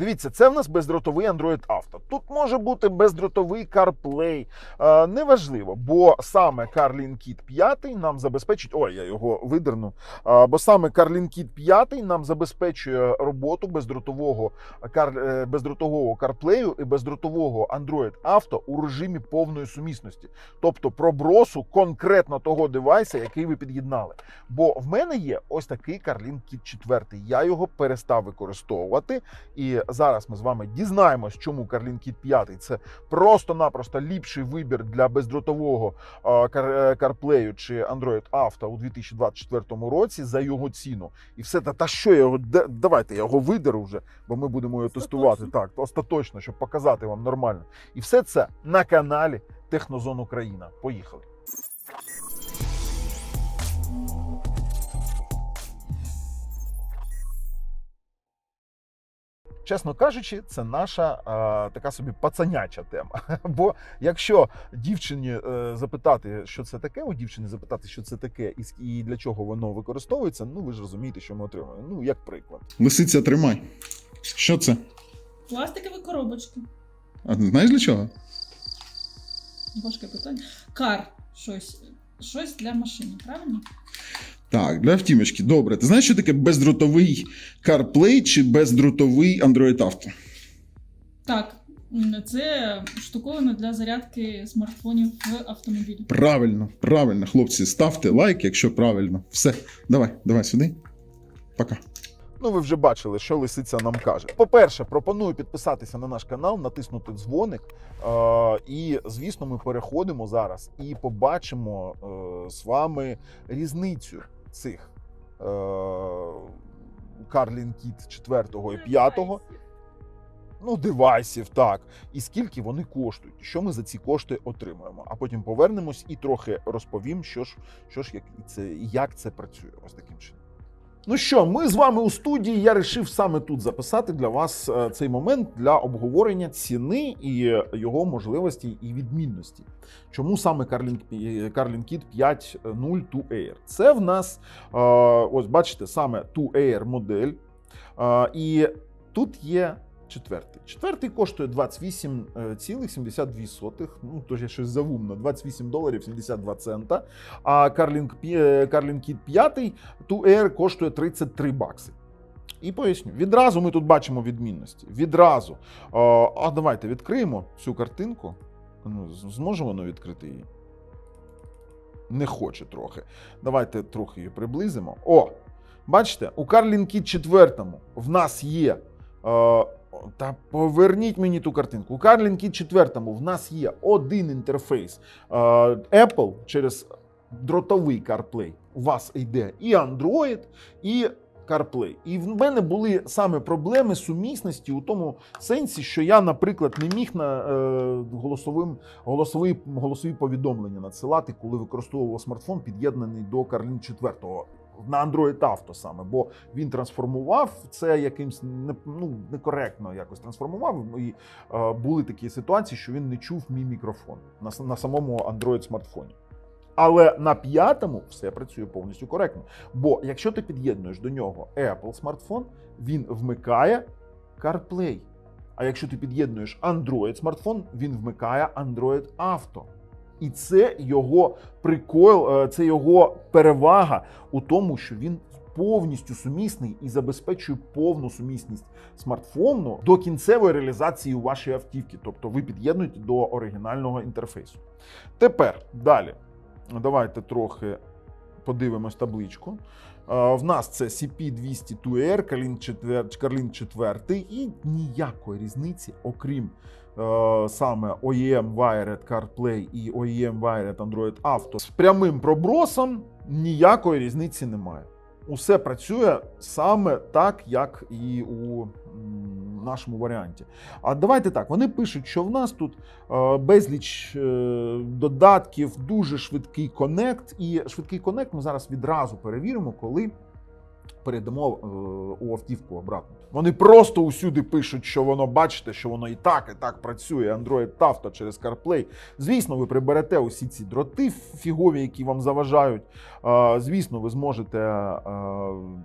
Дивіться, це в нас бездротовий Android Auto. Тут може бути бездротовий CarPlay. Е, неважливо, бо саме CarLink 5 нам забезпечить. Ой, я його видерну. Е, бо саме CarLink 5 нам забезпечує роботу бездротового кар, е, бездротового CarPlay і бездротового Android Auto у режимі повної сумісності, тобто пробросу конкретно того девайса, який ви під'єднали. Бо в мене є ось такий CarLink Kit 4. Я його перестав використовувати. І зараз ми з вами дізнаємось, чому CarLink Kit 5 це просто-напросто ліпший вибір для бездротового е, Car- CarPlay чи Android Auto у 2024 році за його ціну. І все та, та що я його давайте я його видеру вже, бо ми будемо його тестувати так, остаточно, щоб показати вам нормально. І все це на каналі Технозон Україна. Поїхали. Чесно кажучи, це наша е, така собі пацаняча тема. Бо якщо дівчині е, запитати, що це таке, у дівчини запитати, що це таке, і, і для чого воно використовується, ну ви ж розумієте, що ми отримуємо. Ну, як приклад. Лисиця, тримай. Що це? Пластикові коробочки. А знаєш для чого? Важке питання. Кар. Щось. Щось для машини, правильно? Так, для автівочки. Добре. Ти знаєш, що таке бездротовий CarPlay чи бездротовий Android Auto? Так. Це штуковина для зарядки смартфонів в автомобілі. Правильно, правильно, хлопці, ставте лайк, якщо правильно. Все, давай, давай сюди. Пока. Ну, ви вже бачили, що лисиця нам каже. По-перше, пропоную підписатися на наш канал, натиснути дзвоник. Е- і, звісно, ми переходимо зараз і побачимо е- з вами різницю цих е- Карлін Кіт 4 і 5. Ну, девайсів, так. І скільки вони коштують, що ми за ці кошти отримуємо. А потім повернемось і трохи розповім, що ж, що ж як це, як це працює. Ось таким чином. Ну що, ми з вами у студії. Я вирішив саме тут записати для вас е, цей момент для обговорення ціни і його можливості і відмінності. Чому саме Carlin, Kit 5.0 2 Air? Це в нас, е, ось бачите, саме 2 Air модель. Е, І тут є четвертий. Четвертий коштує 28,72. Ну, тож я щось завумно, 28 доларів 72 цента. А Carlin, P- Carlin Kit 5 2 Air коштує 33 бакси. І поясню. Відразу ми тут бачимо відмінності. Відразу. А, давайте відкриємо цю картинку. Ну, з- зможе воно відкрити її? Не хоче трохи. Давайте трохи її приблизимо. О! Бачите, у Kit 4 в нас є. Е, та поверніть мені ту картинку. У Carlin Kit 4 в нас є один інтерфейс е, Apple через дротовий CarPlay. У вас йде і Android, і CarPlay. І в мене були саме проблеми сумісності у тому сенсі, що я, наприклад, не міг на е, голосовим, голосові, голосові повідомлення надсилати, коли використовував смартфон, під'єднаний до Carlin 4 на Android Auto саме, бо він трансформував це якимсь не, ну, некоректно якось трансформував. І е, були такі ситуації, що він не чув мій мікрофон на, на самому Android смартфоні. Але на п'ятому все працює повністю коректно. Бо якщо ти під'єднуєш до нього Apple смартфон, він вмикає CarPlay. А якщо ти під'єднуєш Android смартфон, він вмикає Android Auto. І це його прикол, е, це його перевага у тому, що він повністю сумісний і забезпечує повну сумісність смартфону до кінцевої реалізації у вашій автівки. Тобто ви під'єднуєте до оригінального інтерфейсу. Тепер далі. Давайте трохи подивимось табличку. Е, В нас це CP202R, Carlin 4, Carlin 4 і ніякої різниці, окрім саме OEM Wired CarPlay і OEM Wired Android Auto з прямим пробросом ніякої різниці немає. Усе працює саме так, як і у нашому варіанті. А давайте так. Вони пишуть, що в нас тут е, безліч е, додатків, дуже швидкий конект. І швидкий конект ми зараз відразу перевіримо, коли передамо е, у автівку обратно. Вони просто усюди пишуть, що воно бачите, що воно і так, і так працює. Android Auto через CarPlay. Звісно, ви приберете усі ці дроти фігові, які вам заважають. Е, Звісно, ви зможете е,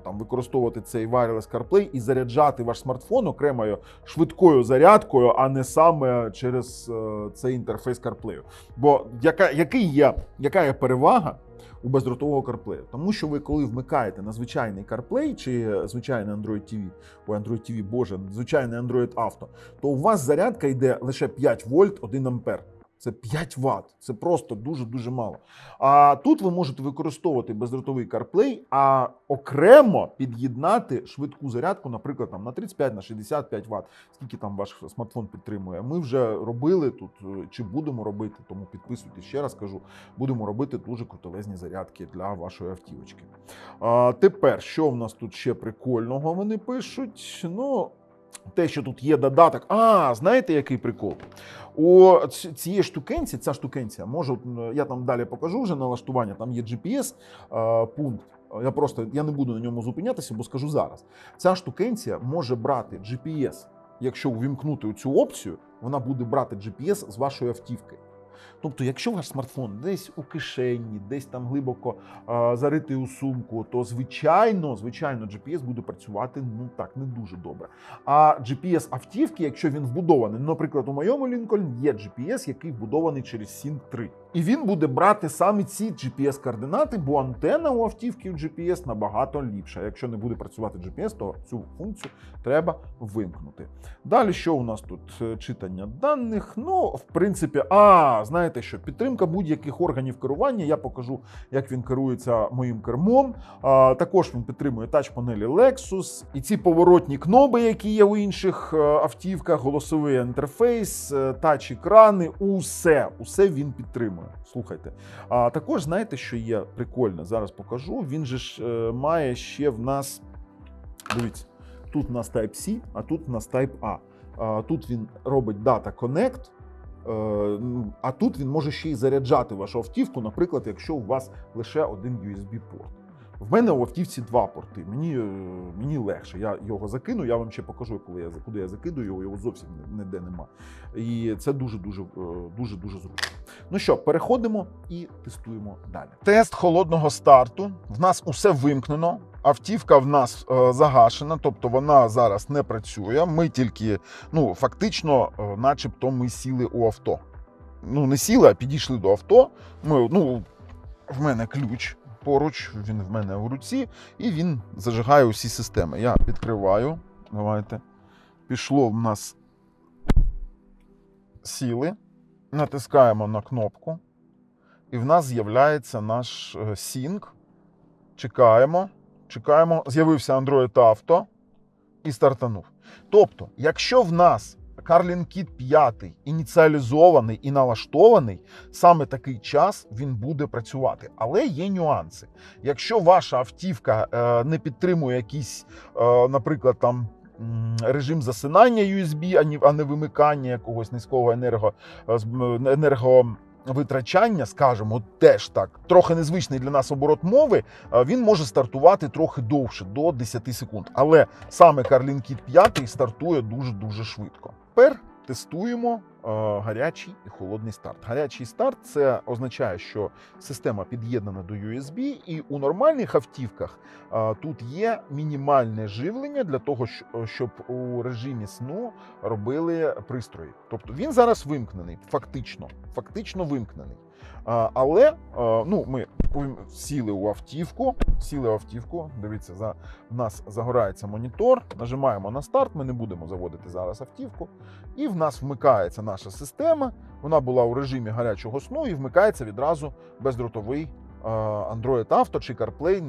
там використовувати цей wireless CarPlay і заряджати ваш смартфон окремою швидкою зарядкою, а не саме через цей інтерфейс CarPlay. Бо яка, який є, яка є перевага? У бездротового CarPlay. Тому що ви, коли вмикаєте на звичайний CarPlay чи звичайний Android TV, о Android TV, боже, звичайний Android Auto, то у вас зарядка йде лише 5 вольт 1 ампер. Це 5 Вт. Це просто дуже-дуже мало. А тут ви можете використовувати бездротовий CarPlay, а окремо під'єднати швидку зарядку, наприклад, там, на 35 на 65 Вт. Скільки там ваш смартфон підтримує. Ми вже робили тут, е, чи будемо робити, тому підписуйтесь ще раз кажу, будемо робити дуже крутелезні зарядки для вашої автівочки. А, тепер, що в нас тут ще прикольного вони пишуть? Ну, те, що тут є додаток. А, знаєте, який прикол? У цієї штукенці, ця штукенція, може, я там далі покажу вже налаштування, там є GPS е, пункт. Я просто я не буду на ньому зупинятися, бо скажу зараз. Ця штукенція може брати GPS. Якщо увімкнути цю опцію, вона буде брати GPS з вашої автівки. Тобто, якщо ваш смартфон десь у кишені, десь там глибоко а, заритий у сумку, то звичайно, звичайно, GPS буде працювати ну так не дуже добре. А GPS автівки, якщо він вбудований, ну, наприклад, у моєму Lincoln є GPS, який вбудований через Sync 3. І він буде брати саме ці GPS-координати, бо антенна у автівки у GPS набагато ліпша. Якщо не буде працювати GPS, то цю функцію треба вимкнути. Далі, що у нас тут? Е, Читання даних. Ну, в принципі, а знаєте що, підтримка будь-яких органів керування. Я покажу, як він керується моїм кермом. А, також він підтримує тач-панелі Lexus. І ці поворотні кноби, які є у інших е, автівках, голосовий інтерфейс, е, тач-екрани, усе, усе він підтримує. Слухайте. А також знаєте, що є прикольне? Зараз покажу. Він же ж е, має ще в нас. Дивіться, тут у нас Type-C, а тут у нас Type-A. Тут він робить Data Connect, а тут він може ще й заряджати вашу автівку, наприклад, якщо у вас лише один USB-порт. В мене у автівці два порти. Мені, е, мені легше. Я його закину. Я вам ще покажу, коли я куди я закидую його. Його зовсім ніде нема. І це дуже дуже дуже дуже зручно. Ну що, переходимо і тестуємо далі. Тест холодного старту. В нас усе вимкнено. Автівка в нас е, загашена, тобто вона зараз не працює. Ми тільки, ну фактично, е, начебто, ми сіли у авто. Ну, не сіли, а підійшли до авто. Ми, ну, в мене ключ поруч, він в мене в руці, і він зажигає усі системи. Я відкриваю. Давайте. Пішло в нас сіли, натискаємо на кнопку, і в нас з'являється наш е, Sync. Чекаємо, чекаємо. З'явився Android Auto і стартанув. Тобто, якщо в нас Carlin Kit 5 ініціалізований і налаштований, саме такий час він буде працювати. Але є нюанси. Якщо ваша автівка е, не підтримує якийсь, е, наприклад, там. Режим засинання USB, а не вимикання якогось низького енерго, е, енерговитрачання, скажімо, теж так. Трохи незвичний для нас оборот мови, він може стартувати трохи довше, до 10 секунд. Але саме Carlin Kit 5 стартує дуже-дуже швидко. Тепер тестуємо гарячий і холодний старт. Гарячий старт це означає, що система під'єднана до USB, і у нормальних автівках е, тут є мінімальне живлення для того, щоб у режимі сну робили пристрої. Тобто він зараз вимкнений, фактично, фактично вимкнений. Але е, ну, ми сіли у автівку, сіли в автівку. Дивіться, за в нас загорається монітор. Нажимаємо на старт. Ми не будемо заводити зараз автівку. І в нас вмикається наша система. Вона була у режимі гарячого сну і вмикається відразу бездротовий е, Android Auto чи CarPlay,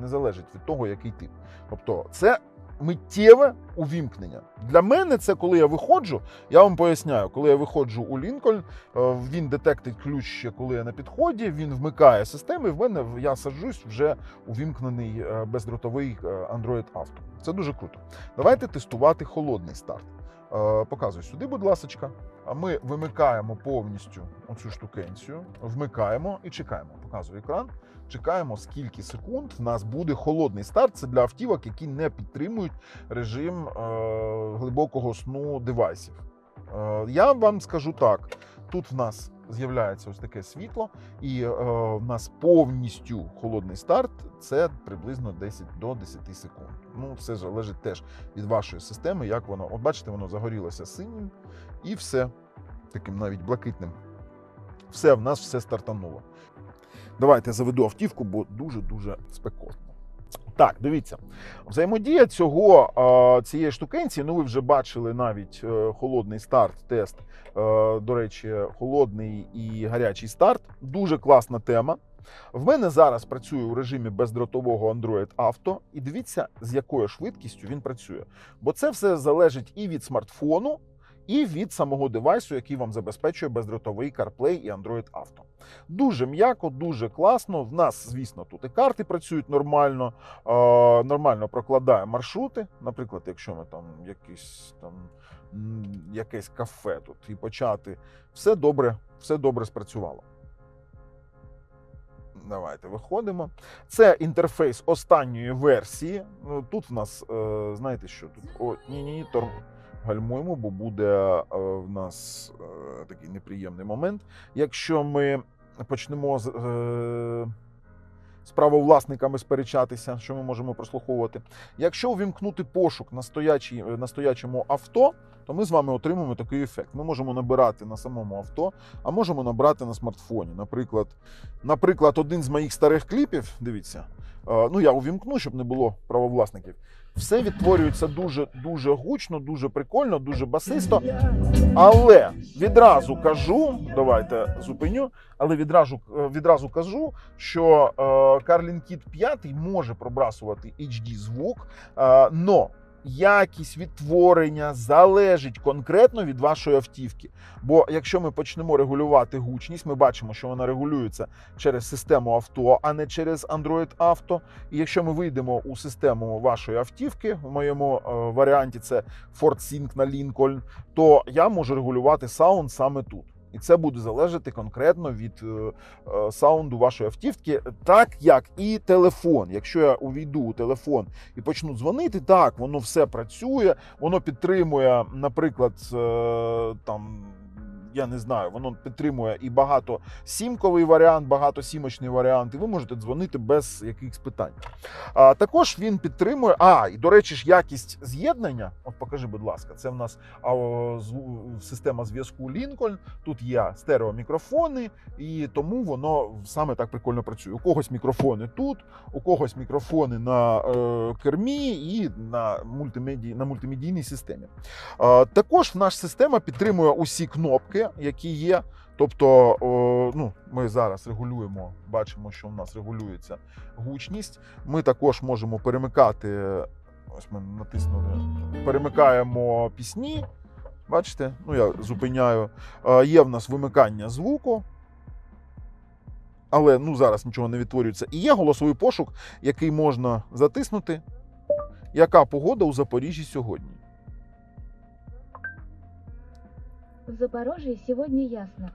не залежить, від того, який тип. Тобто, це миттєве увімкнення. Для мене це коли я виходжу. Я вам поясняю, коли я виходжу у Лінкольн, е, він детектить ключ ще коли я на підході. Він вмикає систему. і В мене я саджусь вже увімкнений е, бездротовий Android Auto. Це дуже круто. Давайте тестувати холодний старт. Показуй сюди, будь ласка. Ми вимикаємо повністю оцю штукенцію, вмикаємо і чекаємо. Показую екран. Чекаємо, скільки секунд в нас буде холодний старт. Це для автівок, які не підтримують режим е, глибокого сну девайсів. Е, я вам скажу так: тут в нас з'являється ось таке світло, і е, в нас повністю холодний старт це приблизно 10 до 10 секунд. Ну, все залежить теж від вашої системи, як воно. От бачите, воно загорілося синім і все таким навіть блакитним. Все, в нас все стартануло. Давайте заведу автівку, бо дуже-дуже спекотно. Так, дивіться, взаємодія цього цієї штукенції. Ну, ви вже бачили навіть е, холодний старт, тест. Е, До речі, холодний і гарячий старт. Дуже класна тема. В мене зараз працює у режимі бездротового Android Auto, і дивіться, з якою швидкістю він працює. Бо це все залежить і від смартфону, і від самого девайсу, який вам забезпечує бездротовий CarPlay і Android Auto. Дуже м'яко, дуже класно. В нас, звісно, тут і карти працюють нормально, е, нормально прокладає маршрути. Наприклад, якщо ми там якийсь там якесь кафе тут і почати, все добре, все добре спрацювало. Давайте виходимо. Це інтерфейс останньої версії. Ну, Тут в нас, е, знаєте що, тут о, ні, ні, ні, тор... гальмуємо, бо буде е, в нас е, такий неприємний момент. Якщо ми почнемо з, е, з правовласниками сперечатися, що ми можемо прослуховувати. Якщо увімкнути пошук на, стоячій, на стоячому авто, то ми з вами отримаємо такий ефект. Ми можемо набирати на самому авто, а можемо набрати на смартфоні. Наприклад, наприклад, один з моїх старих кліпів, дивіться, ну я увімкну, щоб не було правовласників. Все відтворюється дуже дуже гучно, дуже прикольно, дуже басисто. Але відразу кажу, давайте зупиню. Але відразу е, відразу кажу, що е, Кіт Kit 5 може пробрасувати HD звук, е, но якість відтворення залежить конкретно від вашої автівки. Бо якщо ми почнемо регулювати гучність, ми бачимо, що вона регулюється через систему авто, а не через Android Auto. І якщо ми вийдемо у систему вашої автівки, в моєму е, варіанті це Ford Sync на Lincoln, то я можу регулювати саунд саме тут. І це буде залежати конкретно від е, е, саунду вашої автівки, так як і телефон. Якщо я увійду у телефон і почну дзвонити, так воно все працює, воно підтримує, наприклад, е, там. Я не знаю, воно підтримує і багато сімковий варіант, багато сімочний варіант, і ви можете дзвонити без якихось питань. А, також він підтримує. А, і до речі, ж якість з'єднання. От покажи, будь ласка, це в нас система зв'язку Lincoln. Тут є стереомікрофони, і тому воно саме так прикольно працює. У когось мікрофони тут, у когось мікрофони на е, кермі і на, мультимедій, на мультимедійній системі. Е, також наша система підтримує усі кнопки, які є. Тобто, о, ну, ми зараз регулюємо, бачимо, що в нас регулюється гучність. Ми також можемо перемикати. Ось ми натиснули, перемикаємо пісні. Бачите, ну я зупиняю. Е, Є в нас вимикання звуку. Але ну, зараз нічого не відтворюється. І є голосовий пошук, який можна затиснути. Яка погода у Запоріжжі сьогодні? В Запорожье сегодня ясно.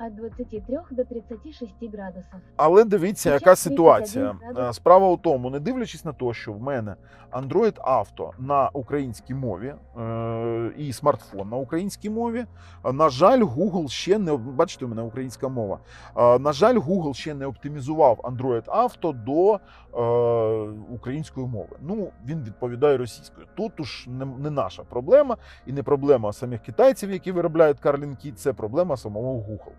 От 23 до 36 градусов. Але дивіться, яка ситуація. Е, Справа у тому, не дивлячись на те, що в мене Android Auto на українській мові е, і смартфон на українській мові. е, На жаль, Google ще не бачите, у мене українська мова. На жаль, Google ще не оптимізував Android Auto до української мови. Ну він відповідає російською. Тут уж не, не наша проблема, і не проблема самих китайців, які виробляють Kit, це проблема самого Google.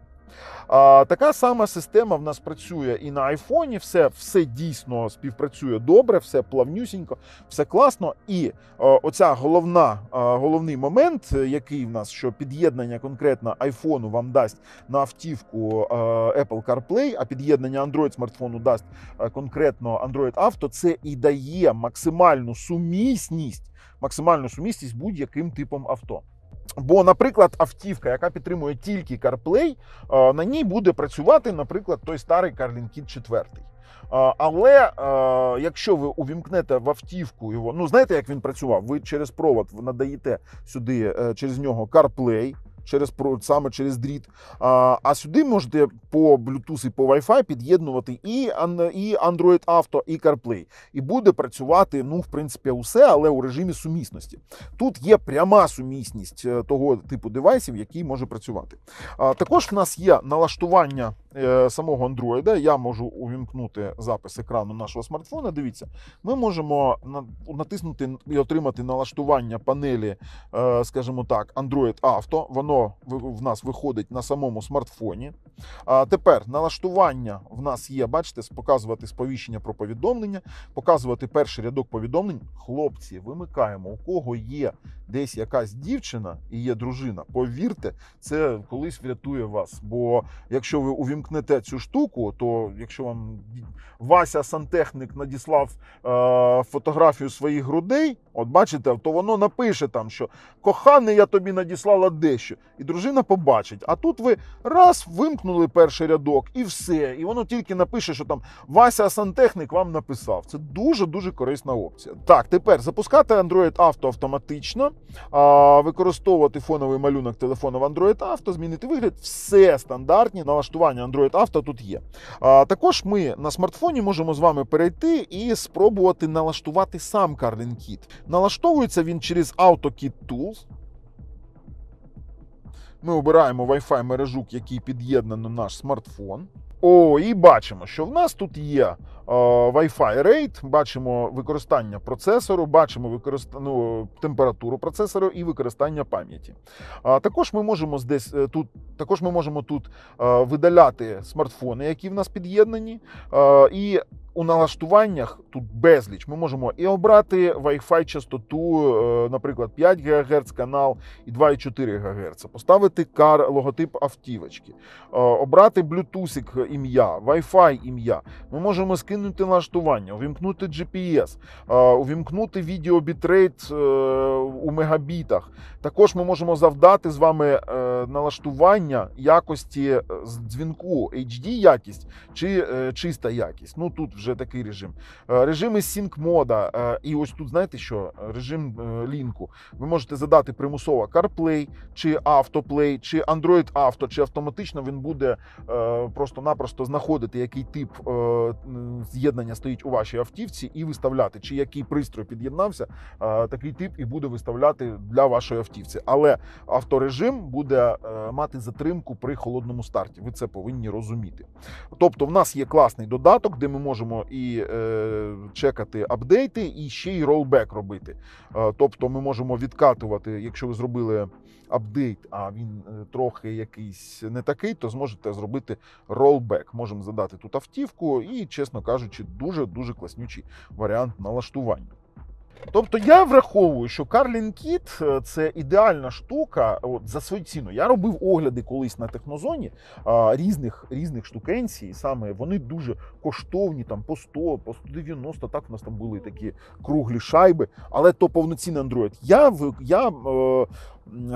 А, така сама система в нас працює і на айфоні. Все, все дійсно співпрацює добре, все плавнюсінько, все класно. І е, оця головна, е, головний момент, е, який в нас, що під'єднання конкретно айфону вам дасть на автівку Apple CarPlay, а під'єднання Android смартфону дасть конкретно Android Auto, це і дає максимальну сумісність, максимальну сумісність будь-яким типом авто. Бо, наприклад, автівка, яка підтримує тільки CarPlay, е, на ній буде працювати, наприклад, той старий Carlin Kit 4. Е, Але е, якщо ви увімкнете в автівку його, ну знаєте, як він працював? Ви через провод надаєте сюди е, через нього CarPlay, через саме через дріт. А, а сюди можете по Bluetooth і по Wi-Fi під'єднувати і, і Android Auto, і CarPlay. І буде працювати, ну, в принципі, усе, але у режимі сумісності. Тут є пряма сумісність е, того типу девайсів, який може працювати. А, також в нас є налаштування самого Android. Я можу увімкнути запис екрану нашого смартфона. Дивіться, ми можемо натиснути і отримати налаштування панелі, е, скажімо так, Android Auto. Воно в нас виходить на самому смартфоні. А тепер налаштування в нас є, бачите, показувати сповіщення про повідомлення, показувати перший рядок повідомлень. Хлопці, вимикаємо, у кого є десь якась дівчина і є дружина, повірте, це колись врятує вас. Бо якщо ви увімкнете цю штуку, то якщо вам Вася сантехнік надіслав е, фотографію своїх грудей, от бачите, то воно напише там, що коханий, я тобі надіслала дещо, і дружина побачить. А тут ви раз вимкнули перший рядок, і все. І воно тільки напише, що там Вася сантехнік вам написав. Це дуже дуже корисна опція. Так, тепер запускати Android Auto автоматично, а, використовувати фоновий малюнок телефону в Android Auto, змінити вигляд. Все стандартні налаштування Android Auto тут є. А, також ми на смартфоні можемо з вами перейти і спробувати налаштувати сам Carlin. Налаштовується він через AutoKit Tools. Ми обираємо Wi-Fi мережук, який під'єднано наш смартфон. О, і бачимо, що в нас тут є е, Wi-Fi rate, бачимо використання процесору, бачимо використ... ну, температуру процесору і використання пам'яті. А також ми можемо здесь е, тут, також ми можемо тут е, видаляти смартфони, які в нас під'єднані. І у налаштуваннях тут безліч. Ми можемо і обрати Wi-Fi частоту, е, наприклад, 5 ГГц канал і 2,4 ГГц, поставити кар логотип автівочки, е, обрати Bluetooth ім'я, Wi-Fi ім'я. Ми можемо скинути налаштування, увімкнути GPS, е, увімкнути відео бітрейт е, у мегабітах. Також ми можемо завдати з вами налаштування якості дзвінку HD якість чи чиста якість. Ну тут вже такий режим. Е, Режими sync мода. е, І ось тут знаєте що? Режим е, лінку. Ви можете задати примусово CarPlay, чи AutoPlay, чи Android Auto, чи автоматично він буде просто-напросто знаходити, який тип з'єднання стоїть у вашій автівці, і виставляти, чи який пристрій під'єднався, такий тип і буде виставляти для вашої автівці. Але авторежим буде мати затримку при холодному старті. Ви це повинні розуміти. Тобто, в нас є класний додаток, де ми можемо і е, чекати апдейти, і ще й ролбек робити. Е, тобто, ми можемо відкатувати, якщо ви зробили апдейт, а він е, трохи якийсь не такий, то зможете зробити ролбек. Можемо задати тут автівку, і, чесно кажучи, дуже дуже класнючий варіант налаштування. Тобто я враховую, що Карлін Kit – це ідеальна штука от, за свою ціну. Я робив огляди колись на технозоні а, різних різних штукенцій. Саме вони дуже коштовні, там по 100, по 190, так у нас там були такі круглі шайби, але то повноцінний Android. Я я е,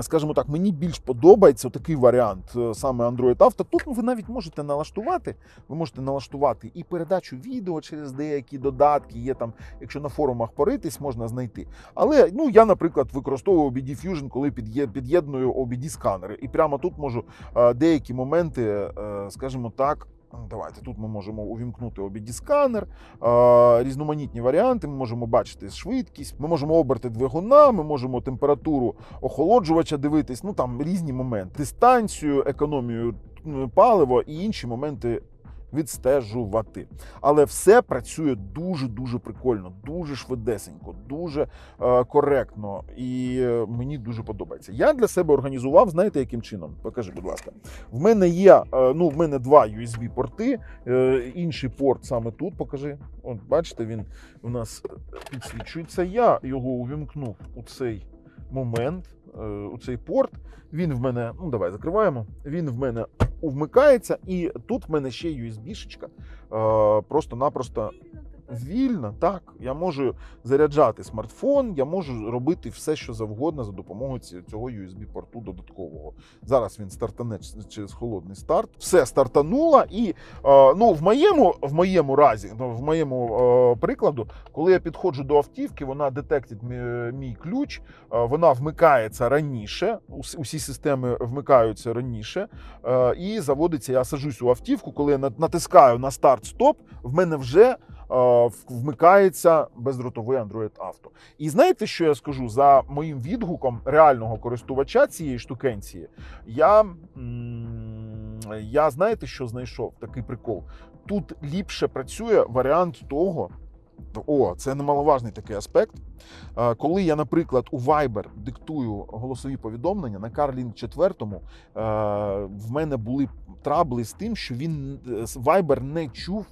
скажімо так, мені більш подобається такий варіант е, саме Android Auto. Тут ви навіть можете налаштувати. Ви можете налаштувати і передачу відео через деякі додатки. Є там, якщо на форумах поритись, можна знайти. Але ну я, наприклад, використовую OBD Fusion, коли під'є- під'єдную OBD сканери. І прямо тут можу е, деякі моменти, е, скажімо так. Давайте тут ми можемо увімкнути обідісканер, сканер різноманітні варіанти. Ми можемо бачити швидкість, ми можемо оберти двигуна, ми можемо температуру охолоджувача дивитись. Ну там різні моменти, дистанцію, економію паливо і інші моменти відстежувати. Але все працює дуже дуже прикольно, дуже швидесенько, дуже е, коректно, і е, мені дуже подобається. Я для себе організував, знаєте, яким чином? Покажи, будь ласка. В мене є е, ну, в мене два USB-порти, е, інший порт саме тут. Покажи. От бачите, він у нас підсвічується. Я його увімкнув у цей момент, е, у цей порт. Він в мене, ну давай закриваємо. Він в мене вмикається, і тут в мене ще USB-шечка. Е, Просто-напросто вільна, так. Я можу заряджати смартфон, я можу робити все, що завгодно за допомогою цього USB-порту додаткового. Зараз він стартане через холодний старт. Все стартануло, і е, ну, в моєму, в моєму разі, ну, в моєму е, прикладу, коли я підходжу до автівки, вона детектить мій, ключ, е, вона вмикається раніше. Усі системи вмикаються раніше. І заводиться. Я сажусь у автівку. Коли я натискаю на старт-стоп, в мене вже вмикається бездротовий Android Auto. І знаєте, що я скажу за моїм відгуком реального користувача цієї штукенції? Я, я знаєте, що знайшов? Такий прикол. Тут ліпше працює варіант того. О, це немаловажний такий аспект. Е, Коли я, наприклад, у Viber диктую голосові повідомлення на Carlink 4, е, в мене були трабли з тим, що він е, Viber не чув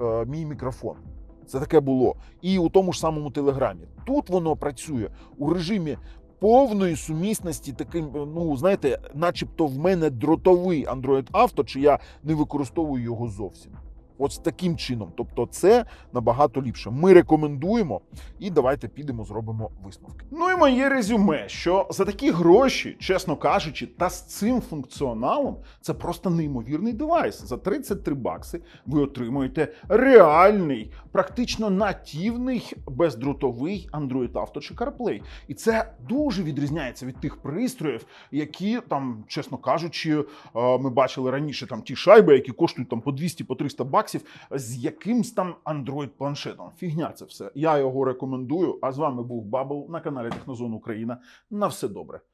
е, мій мікрофон. Це таке було. І у тому ж самому Телеграмі. Тут воно працює у режимі повної сумісності, таким, е, ну знаєте, начебто в мене дротовий Android Auto, чи я не використовую його зовсім. От таким чином. Тобто, це набагато ліпше. Ми рекомендуємо, і давайте підемо, зробимо висновки. Ну і моє резюме, що за такі гроші, чесно кажучи, та з цим функціоналом це просто неймовірний девайс. За 33 бакси ви отримуєте реальний, практично нативний бездротовий Android Auto чи CarPlay. І це дуже відрізняється від тих пристроїв, які там, чесно кажучи, е, ми бачили раніше там ті шайби, які коштують там по 200 по 300 баксів з якимсь там Android планшетом. Фігня це все. Я його рекомендую. А з вами був Бабл на каналі Технозон Україна. На все добре.